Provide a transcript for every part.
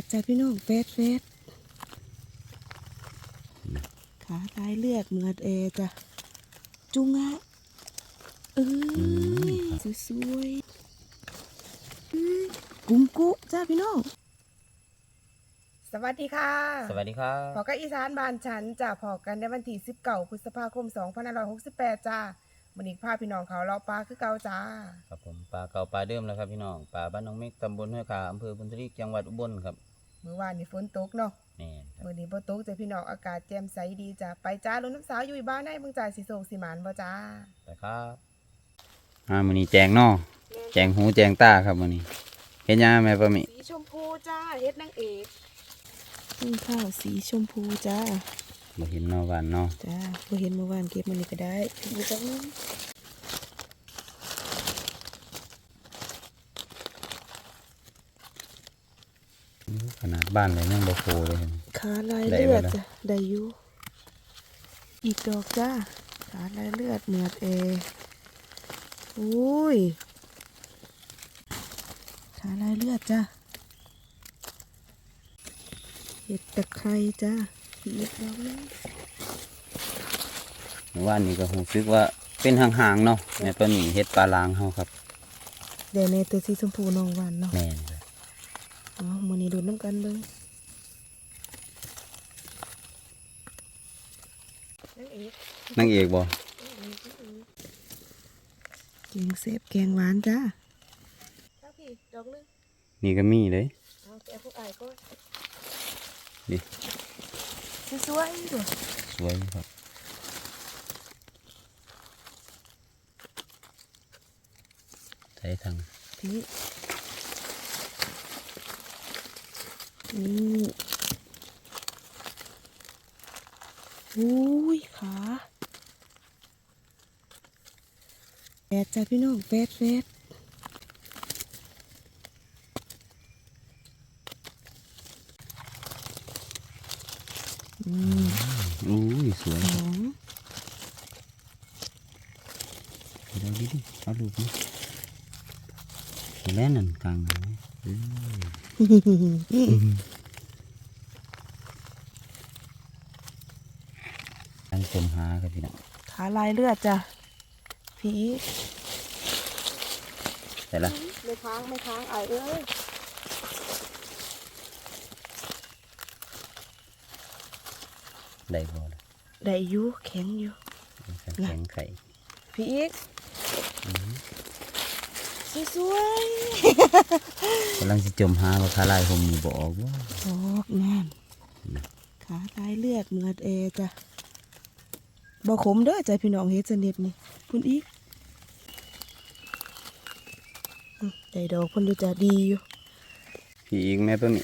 ดจ้ะพี่น้องแฟดแฟดขาตายเลือดเหมือดเอจ้ะจุงอะเอ้ยสวยๆเอ้ยกุ้งกุจ้าพี่น้องสวัสดีค่ะสวัสดีครับพอกับอีสานบ้านฉันจะพอกันในวันที่19พฤษภาคม2568จ้า มันอีกพาพี่น้องเขาเลาะปลาคือเก่าจ้า ครับผมปลาเก่าปลาเดิมแล้วครับพี่น้องปลาบ้านน้องเมฆตำบลห้วยขาอำเภอบุญทริกจังหวัดอุบลครับเมื่อวานนี่ฝนตกเนาะแม่นครับ มื่อนี้บ่ตกจ้ะพี่น้องอากาศแจ่มใสดีจ้ะไปจ้าลงน้ำสาวอยู่บ้านได้มึงจ่ายสิโศกสิหมานบ่จ้าไปครับอ่ามื้อนี้แจงนอแจงหูแจงตาครับมื้อนี้เห็นยังแม่ปะมิสีชมพูจ้าเฮ็ดนางเอกต้นข้าวสีชมพูจ้า บ่เห็นนอหวานเนอจ้าบ่เห็นเมื่อวานเก็บมันนี่ก็ได้ดูจังนึงขนาดบ้านเลยยังบ่โคเลยเห็นขาลายได้เลือดบ่ล่ะจ้ะได้อยู่อีกดอกจ้าขาลายเลือดเหมือดเออุ้ยขาลายเลือดจ้าเห็ดตะไคร้จ้าอีกดอกนึง เมื่อวานนี้ก็รู้สึกว่าเป็นห่างๆเนาะแม่ปะมิเฮ็ดปลาลางเฮาครับเดี๋ยวในตัวสีชมพูน้องหวันเนาะแม่นครับอ๋อมือนี้ดูน้ำกันเบิ้งนั่งเอกนางเอกบ่แกงเซฟแกงหวานจ้าครับพี่ดอกนึงนี่ก็มีเลยเอาแต่พวกไอ้ก็นี่ สวยๆด้วยสวยครับใช้ทางพี่นี่อุ้ยขาแฟดจ้าพี่น้องแฟดแฟด อืมอุ้ยสวยสองเดี๋ยวดิดิเอาลูกนี่แล้วนั่นกลางเลยตั้งจมหาครับพี่น้องขาลายเลือดจ้ะผีแต่ละไม่ค้างไม่ค้างไอายเอ้ย ได้บ่ล่ะได้อยู่แข็งอยู่แข็งไข่พี่อีกสวยกำลังจะจมหาว่าคาลายผมมีบ่ออกว่าๆออกงานขาลายเลือดเหมือดเอจ้ะบ่ขมเด้อจ้ะพี่น้องเฮ็ดสนิทนี่คุณอีกอืมได้ดอกเพิ่นดูจ้ะดีอยู่พี่อีกแม่ปะมิ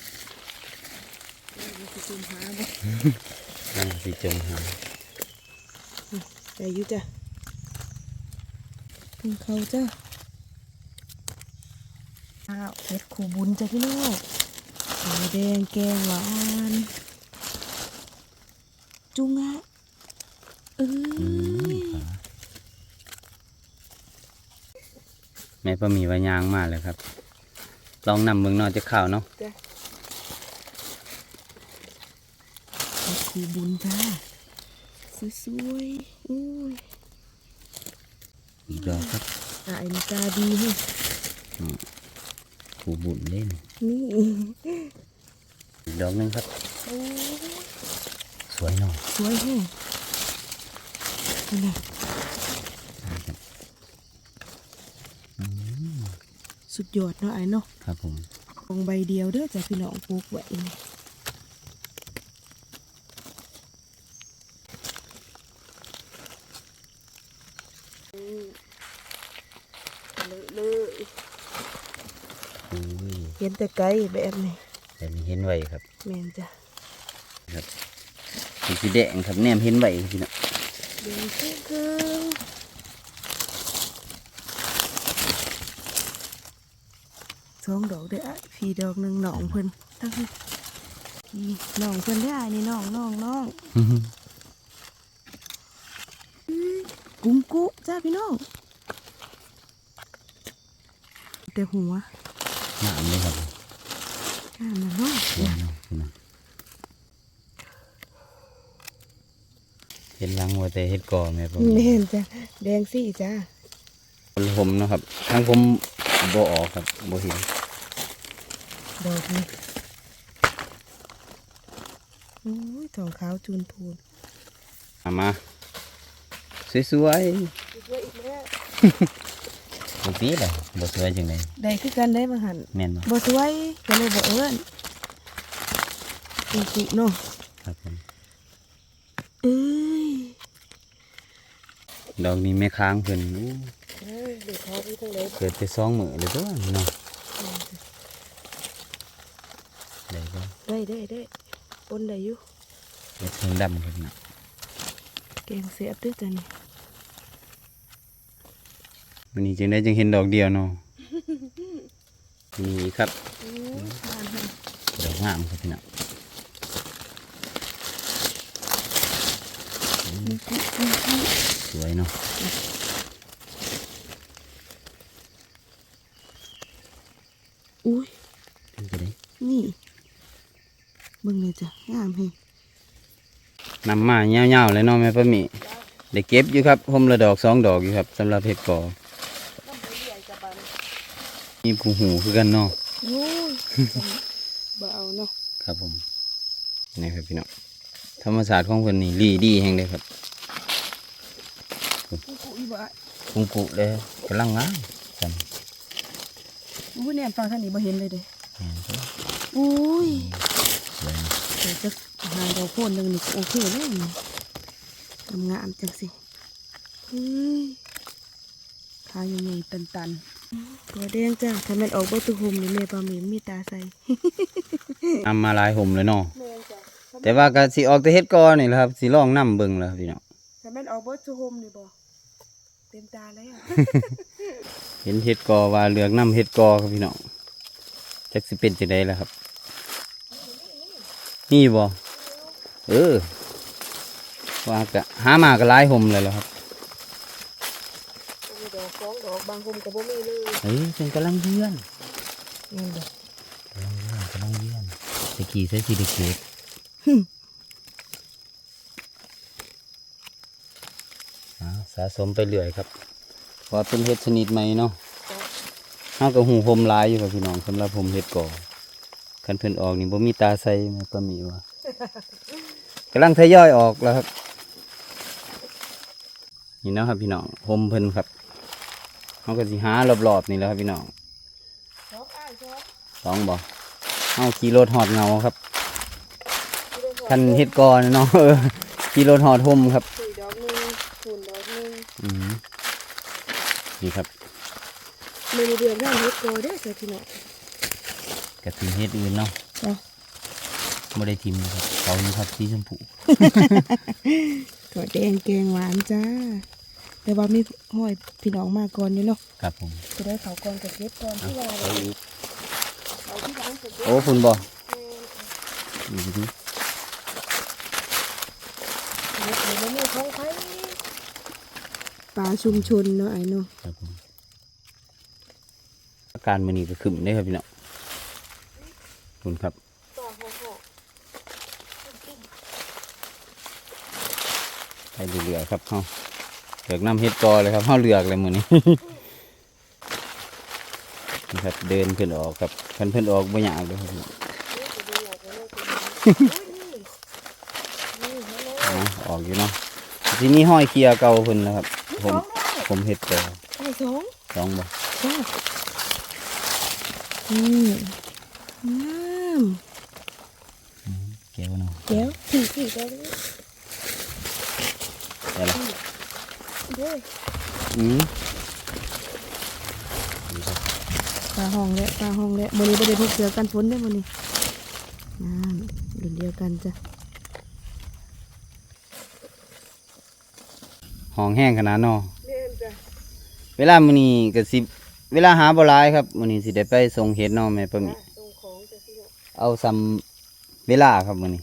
สิจุ่มหาบ่นั่งสิจมหาได้อยู่จ้ะเพิ่งเข้าจ้ะอ้าวเฮ็ดขู่บุญจ้ะพี่น้องสีแดงแกงหวานจุงอะเอ้อืมยขาแม่ปะมีว่ายางมาเลยครับ ลองนำเมืองนอกจะข่าวเนาะ จ้ะเฮ็ดขู่บุญจ้าสวยๆอุ้ยอีกดอกครับตายนี่ตาดีเฮ้ยผูบุญเล่นนี่อีกดอกหนึงครับ โอ้ยสวยเนาะสวยแฮะนี่นะสุดยอดเนาะไอ้เนาะครับผม ลงใบเดียวเด้อจ้ะพี่น้องปลูกไว้นี่เลยเลย อุ้ย เห็นแต่ไกลแบบนี้แต่นี่เห็นไว้ครับแม่นจ้ะครับสีสีแดงครับแนมเห็นไว้พี่น้องเดินครึ่งครึ่งสองดอกเด้ออะพี่ดอกหนึ่งหนองเพิ่นตั้งพี่หนองเพิ่นได้อนี่น้องน้องน้องกุ้งกุจ้าพี่น้องแต่หัว งามเลยครับงามนะเนาะสวยเนาะพี่น้องเห็นหลังว่าแต่เฮ็ดก่อแม่ผมแม่นจ้ะแดงสี่จ้าผมเนาะครับทั้งผมบ่ออกครับบ่เห็นดอกนี้โอ้ยทองขาวจูนพูนเอามาสวยอีกแล้วอีกแล้ว ๆบ่ตีเลยบ่สวยจังได๋ได้คือกันได้บางหันแม่นบ่บ่สวยก็เลยบ่เอิ้นจริเนาะครับผมเอ้ยดอกนี้แม่ค้างเพิ่นอู้เอ้ยด็กเขาพี่ทั้งเลยเกิดไปสองมื้อเลยตัวเนาะได้บ่ได้ได้ได้ปนได้อยู่เฮ็ดเพิ่งดำครับเนาะแกงเสียบด้วยจ้ะนี่ วันนี้จึงได้จึงเห็นดอกเดียวเนาะนี่ครับอืมทานให้ดอกงามครับพี่น้องมีกุ๊กมีกุ๊กสวยเนาะอุ้ยเป็นไปได้นี่เบิ่งเลยจ้ะงามแฮงนำมาเงาวๆเลยเนาะแม่ป้าหมีได้เก็บอยู่ครับผมละดอกสองดอกอยู่ครับสำหรับเห็ดก่อ มีผูหูคือกันเนาะโอ้ยบ่เอาเนาะครับผมนี่ครับพี่น้องธรรมศาสตร์ของเพิ่นนี่รีดีแห่งเลยครับกุ๊กอีบ่อะปุงปุเลยกำลังงามกันอุ้ยเนี่ยฟังท่างนี้บ่เห็นเลยเด้แม่นเด้ออุ้ยสวยเนาะเดี๋ยวจะหาดอกโคนหนึงนี่ก็โอเคเลยนี่งามๆจังสิเฮ้ยขาใหญ่ๆตันๆ ตัวแดงจ้ะถ้าแม่นออกบ่ตุห่มนี่แม่ปลาหมีมีตาใส่นำมาหลายห่มเลยเนาะแม่นจ้ะแต่ว่าก็สิออกแต่เฮ็ดก่อนี่แหละครับสิลองนํเบิ่งแล้วครับพี่น้องถ้าแม่นออกบ่ตุห่มนี่บ่เต็มตาแล้วเห็นเฮ็ดก่อว่าเลือกนํเฮ็ดก่อครับพี่น้องจักสิเป็นจังไดล่ะครับนี่บ่เออว่าก็หามาก็หลายห่มเลยแล้วครับมีด อกสองดอกบางห่มก็บ่มีเลยเฮ้ยเป็นกำลังเยื่อนนั่นเด้อกำลังเยื่อนกำลังเยื่อนตะกี้ใส่สีเด็กๆอ่าสะสมไปเรื่อยครับเพราะเป็นเห็ดชนิดใหม่เนาะเฮาก็หูห่มหลายอยู่ครับพี่น้องสำหรับผมเห็ดก่อคันเพิ่นออกนี่บ่มีตาใส่แม่ก็มีว่ากำลังทยอยออกแล้วครับ นี่เนาะครับพี่น้องห่มเพิ่นครับ เฮาก็สิหารอบๆนี่แหล้วครับพี่น้องดอกอ้ายชอบสองบ่เอาขี่รถหอดเงาครับคันเฮ็ดก่อนเนาะเออขี่รถหอดห่มครับสี่ดอกหนึงฝุ่นดอกหนึงอืมนี่ครับมือเดือนนั่นเฮ็ดโกเด้อเจ้าพี่น้อง กระถินเฮ็ดอื่นเนาะจ้ะ ไม่ได้ทิมนะครับเขานี่ครับสีชมพู ถั่วแดงแกงหวานจ้า แต่ว่ามีห้อยพี่น้องมาก่อนอยู่เนาะครับผมจะได้เขาก่อนกับเก็บก่อนที่ว่าเอาอีกเอาที่ร้านกับเก็บโอ้คุณบ่แม่อือหือเฮ็ดให้บ่มีของไผป่าชุมชนเนาะไอ้เนาะครับผมอาการมันนี่ก็ขึ้นได้ครับพี่น้องคุณครับต่อห่อไปเรื่อยๆครับเฮา เลือกน้ำเฮ็ดกอเลยครับเฮาเลือกเลยมื้อนี้นี่ครับเดินขึ้นออกครับเพิ่นเพิ่นออกบ่ยากเลยครับพี่น้องนี่จะดูอยากจะเลิกกินนี่นี่ฮัลโหลอ่าออกอยู่เนาะทีนี้ห้อยเคลียร์เก่าเพิ่นนะครับ ผมผมเฮ็ดกอไอ้สองสองบ่จ้าอืมงามแก้วเนาะเดี๋ยวสี่สี่ตัวนี้ได้ละ เด้ออืมปลาห้องและปลาห้องและมื้อนี้บ่ได้พกเสือกันฝนเด้อมื้อนี้น้ำรุ่นเดียวกันจ้ะห้องแห้งขนาดเนาะแม่นจ้ะเวลามื้อนี้ก็สิเวลาหาบ่หลายครับมื้อนี้สิได้ไปส่งเฮ็ดเนาะแม่ปะมิส่งของจ้ะพี่น้องเอาซ้ำเวลาครับมื้อนี้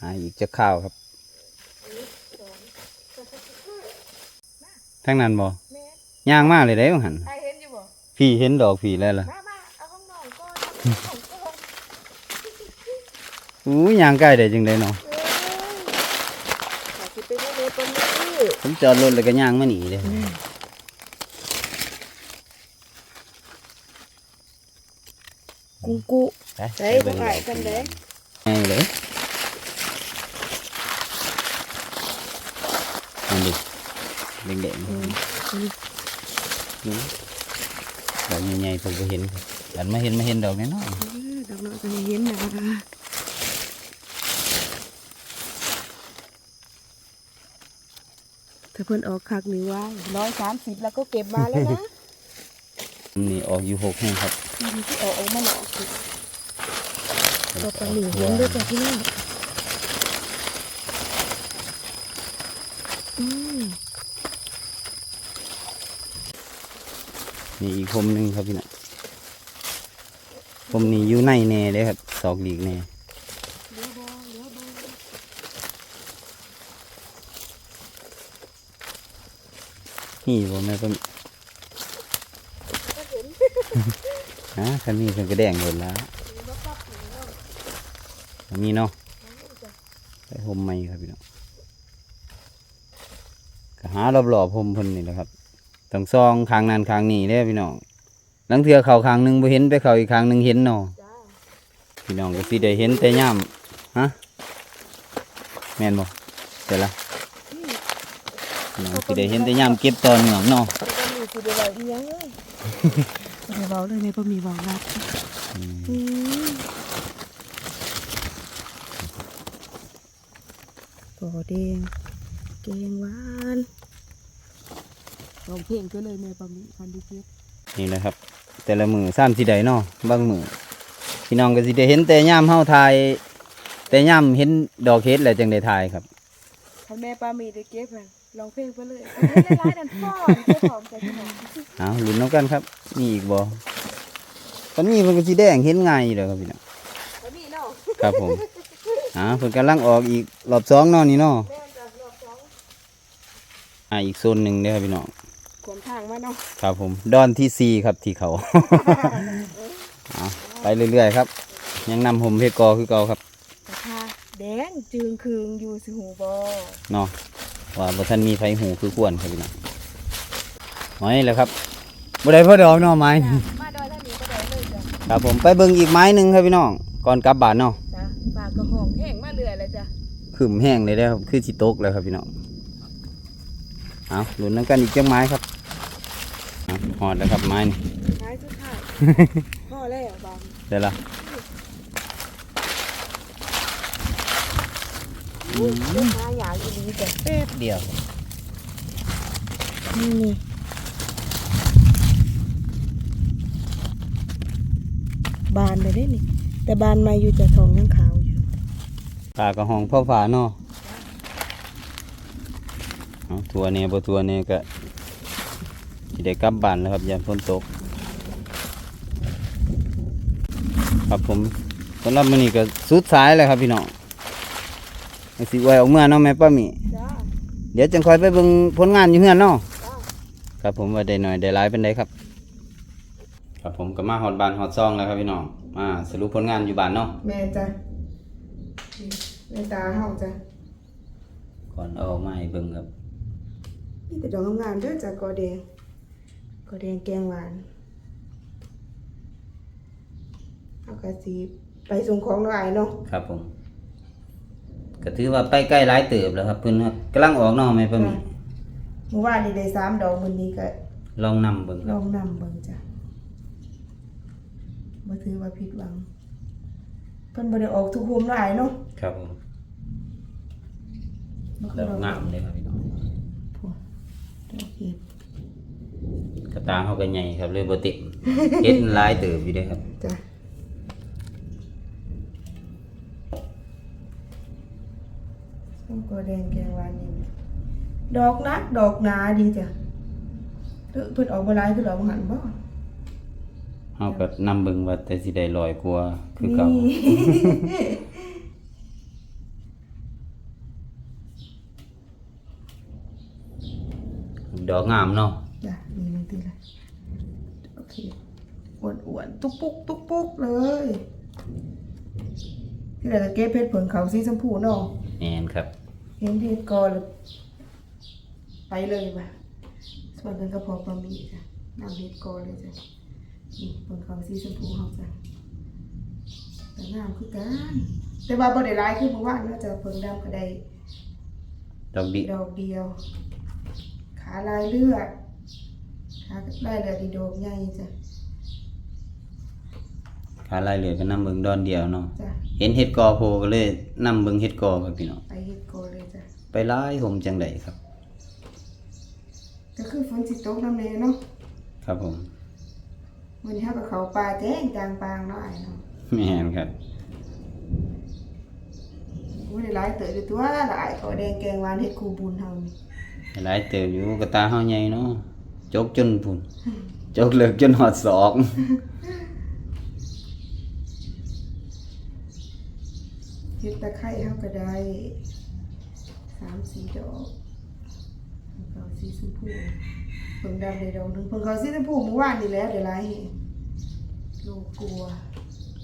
หาอีกจะข้าวครับ ทางนั้นบ่แม่ย่างมากเลยได้บ่หั่นใครเห็นอยู่บ่พี่เห็นดอกพี่แล้วล่ะมามาอู้ยางใกล้ได้จังได๋เนาะอยากสิไปได้เลยปลาหมึกผมจอดรถแล้วก็ย่างมาหนีเลยกุ้งกุ ไปใส่บ่ไข่กันเด้ ไงเลยอันดิ แดงๆนี่ดอกใหญ่ๆผมก็เห็นครับอันมาเห็นมาเห็นดอกน้อยเออดอกน้อยก็เห็นนะถ้าเพิ่นออกคักนี่ว่าร้อยสามสิบแล้วก็เก็บมาแล้วนะๆนี่ออกอยู่หกแห่งครับมันที่ออกออกมาหนอกสิตัวปลาหมึกเห็นด้วยจ้ะพี่น้องอืม นี่อีกพรมหนึ่งครับพี่น่ะพรมนี้อยู่ในแน่เลยครับสอกหลีกแน่นี่บ่แม่ก็มีก็เห็นฮะคันนี้เพิ่นก็แดงหมดแล้วว่าปั๊บอยู่แล้วอันนี้เนาะไปพรมใหม่ครับพี่น้องหารอบๆพรมพนนี่แหละครับ ต้องซองข้างนั้นข้างนี้เด้อพี่น้องลังเทื่อเข้าข้างหนึงบ่เห็นไปเข้าอีกข้างหนึงเห็นเนาะจ้าพี่น้องก็สิได้เห็นแต่ย่ำฮะแม่นบ่เดี๋ยวละพี่น้องสิได้เห็นแต่ย่ำเก็บตอนเหนืองเนาะปลาหมึกคือเดี๋ยวเราอีหยังเลยเดี๋ยวเบาเลยในปลาหมึกเบาลัดอืมอืมตัวแดงแกงหวาน ลองเพลงก็เลยในปลาหมึกคันดีเจ็ดนี่แหละครับ แต่ละมือซ้ำสิได้เนาะบางมือพี่น้องก็สิได้เห็นแต่ย่ำเฮาทาย แต่ย่ำเห็นดอกเฮ็ดแหละจังได้ทายครับคันแม่ปลาหมึกได้เก็บมันลองเพลงไปเลยคันไม่ได้ร้ายนั่นฟ้อนเจ้าของใจพี่น้องเอาลุ้นน้ำกันครับมีอีกบ่ตอนนี้เพิ่นก็สิแดงเห็นง่ายอยู่แล้วครับพี่น้องปลาหมึกเนาะครับผมอ่าเพิ่นกำลังออกอีกรอบสองเนาะนี่เนาะแม่นจ้ะรอบสองอ่าอีกโซนหนึ่งเด้อครับพี่น้องขวมทางมาเนาะครับผมดอนที่สี่ครับที่เขา เอาไปเรื่อยๆครับ ยังนำผมเพชรกอคือเก่าครับกระทาแดงจึงคืงอยู่สิหูบอเนาะว่าบ่ทันมีไฟหูคือควรครับพี่น้องหอยแล้วครับบ่ได้พอดอกเนาะไม้มาดอยแล้วนี่ก็ดอยเลยจ้ะครับผมไปเบิ่งอีกไม้หนึ่งครับพี่น้องก่อนกลับบ้านเนาะจ้ะปลากระห้องแห้งมาเรื่อยเลยจ้ะขึ้นแห้งเลยเด้อครับคือสิตกแล้วครับพี่น้องเอาลุ้นน้ำกันอีกจังไม้ครับเอา หอดแล้วครับไม้นี่ ท้ายสุดท้ายพ่อแล้วบางได้ละลูกค้าอยากอีหลีจ้ะแป๊บเดียวนี่นี่บานเลยได้นี่ แต่บานมาอยู่จะทองยังขาวอยู่ปลากระหองพ่อฝาเนาะเอาทัวเนี่ยบ่ทัวเนี่ยก็สิ ได้กลับบ้านแล้วครับยามฝนตก ครับผมสำหรับมื้อนี้ก็สุดสายแล้วครับพี่น้องให้สิไว้ออกเมื่อเนาะแม่ป้าหมีจ้าเดี๋ยวจังคอยไปเบิ่งผลงานอยู่เฮือนเนาะจ้าครับผมว่าได้หน่อยได้หลายเป็นไดครับ ครับผมก็มาฮอดบ้านฮอดซองแล้วครับพี่น้องมาสรุปผลงานอยู่บ้านเนาะแม่จ้ะแม่ตาเฮาจ้ะก่อนเอาออกมาให้เบิ่งครับนี่แต่ดอกงามๆเด้อจ้ะกอแดง กอแดงแกงหวานเอากระสีไปส่งของหน่อยเนาะครับผมก็ถือว่าไปใกล้หลายเติบแล้วครับเพิ่นครับกำลังออกเนาะแม่ป้าหมีเมื่อวานนี้ได้สามดอกมื้อนี้ก็ลองนำเบิ่งคลรับองนำเบิ่งจ้ะบ่ถือว่าผิดหวัง เพิ่นบ่ได้ออกทุกโฮมหลายเนาะครับผมบ่คืแล้อวดอกงามเลยครับพี่น้อง พวกดอกเห็ด กระตาเขาก็ใหญ่ครับเลยบ่เต็มเฮ็ดหลายเติบอยู่เด้ครับจ้ะส้มกอแดงแกงหวานนี่ดอกนักดอกหนาดีจ้ะเด้อเพิ่นออกบ่หลายคือดอกหันบ่เฮาก็นำเบิ่งว่าแต่สิได้ลอยกว่าคือเก่านี่ดอกงามเนาะจ้ะ นี่มันตีละโอเคอ้วนๆตุ๊กปุ๊กตุ๊กปุ๊กเลยที่เหลือก็เก็บเพชรผลเขาสีชมพูเนาะแม่นครับเห็นเพชรก่อนแล้วไปเลยว่ะส่วนกันก็พอประมีจ้ะนำเพชรก่อนเลยจ้ะนี่ผลเขาสีชมพูเขาจ้ะแต่งามคือกันแต่ว่าบ่ได้ร้ายคือเมื่อวานเนาะจะเพิ่งดำก็ได้ดอกดิดอกเดียว ขาลายเลือด ขาลายเลือดดีดอกใหญ่จ้ะขาลายเหลือก็นำเบิ่งดอนเดียวเนาะจ้ะเห็นเฮ็ดกอโพก็เลยนำเบิ่งเฮ็ดกอครับพี่น้องไปเฮ็ดโกเลยจ้ะไปหลายผมจังไดครับ ก็คือฝนสิตกน้ำแน่เนาะครับผมวันนี้เฮากับเขาปลาแจ้งจางปางเนาะอ้ายเนาะแม่นครับโอ้ยได้หลายเต๋ออยู่ตัวละอ้ายขอแดงแกงหวานเฮ็ดคูบุญเฮานี่หลายเติบอยู่กระตาเฮาใหญ่เนาะ จกจนพุ่นจกเลิกจนหอดศอกเฮ็ดตะไคร้เฮาก็ได้สามสี่ดอกเพิ่นเขาสีชมพูเพิ่งดำได้ดอกหนึงเพิ่งเขาสีชมพูเมื่อวานนี่แหละได้หลายแฮงลูกกลัว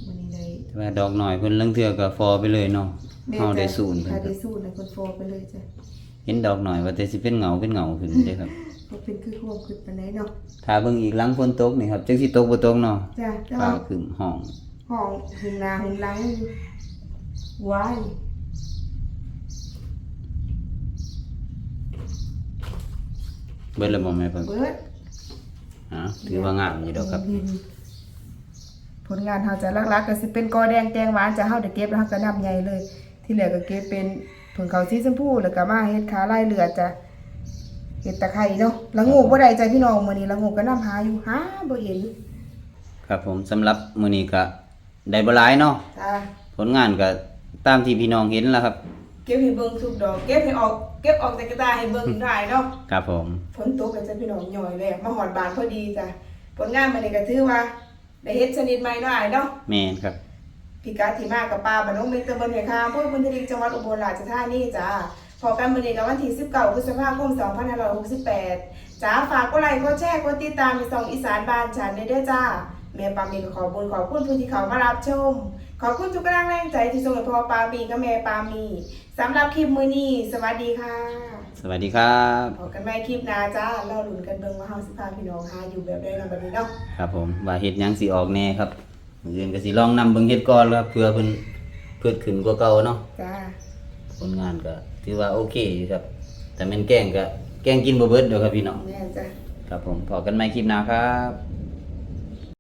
วันนี้ได้แต่ว่าดอกหน่อยเพิ่นลังเทื่อก็ฟอไปเลยเนาะเฮาได้สูนเพิ่นถ้าครัได้บสูนนะคนโฟไปเลยจ้ะ เห็นดอกหน่อยว่าแต่สิเป็นเหงาเป็นเหงาขึ้นเด้ครับ บ่เป็นคือความคิดปานใดเนาะถ้าเบิ่งอีกหลังฝนตกนี่ครับจักสิตกบ่ตกเนาะจ้ะแต่ฟ้าว่าครึ้มห้องห้องหุ่นหนาหุ่นหลังอยู่ว้ายเบิดแล้วบ่แม่เพิ่นเบิดฮะถือว่างามอยู่ดอกครับ ผลงานเฮาจะลักๆก็สิเป็นกอแดงแกงหวานจะเฮาได้เก็บแล้วเฮาก็นับใหญ่เลย ที่เหลือก็เก็บเป็นผลเขาวสีชมพูแล้วก็มาเฮ็ดขาลายเลือดจ้ะ เฮ็ดตะไคร้เนาะละงูบ่ได้จ้ะพี่น้องมื้อนี้ละงูก็นํหาอยู่หาบ่เห็นครับผมสำหรับมื้อนี้ก็ได้บ่หลายเนาะจ้ะผลงานก็ตามที่พี่น้องเห็นแล้วครับ เก็บให้เบิ่งทุกดอก เก็บให้ออก เก็บออกจากกระตาให้เบิ่งได้เนาะครับผมฝนตกกันจ้ะพี่น้องหน่อยเลยมาหอดบานพอดีจ้ะผลงานมันนี่ก็ถือว่าได้เฮ็ดชนิดใหม่เนาะอ้ายเนาะแม่นครับพิกัดที่มากับปลาบ้านน้องเมกตะบนเหคามพวกพื้นที่จังหวัดอุบลราชธานีจ้า พอกันมื้อนี้กับวันที่19พฤษภาคม2568จ้าฝากกดไลค์กดแชร์กดติดตามในช่องอีสานบ้านฉันเด้อจ้าแม่ปามีก็ขอบุญขอบคุณผู้ที่เขามารับชม ขอบคุณทุกกำลังแรงใจที่ส่งให้พ่อปามีกับแม่ปามีสำหรับคลิปมื้อนี้สวัสดีค่ะสวัสดีครับพบกันใหม่คลิปหน้าจ้ารอลุ้นกันเบิ่งว่าเฮาสิพาพี่น้องหาอยู่แบบใดเนาะแบบนี้เนาะครับผมว่าเฮ็ดหยังสิออกแน่ครับมื้ออื่นก็สิลองนำเบิ่งเฮ็ดก่อนครับเพื่อเพิ่นเพื่อขึ้นกว่าเก่าเนาะจ้าผลงานก็ ถือว่าโอเคอยู่ครับ แต่แม่นแกล้งก็แกล้งกินบ่เบิดเด้อครับพี่น้องแม่นจ้าครับผมพอกันใหม่คลิปหน้าครับ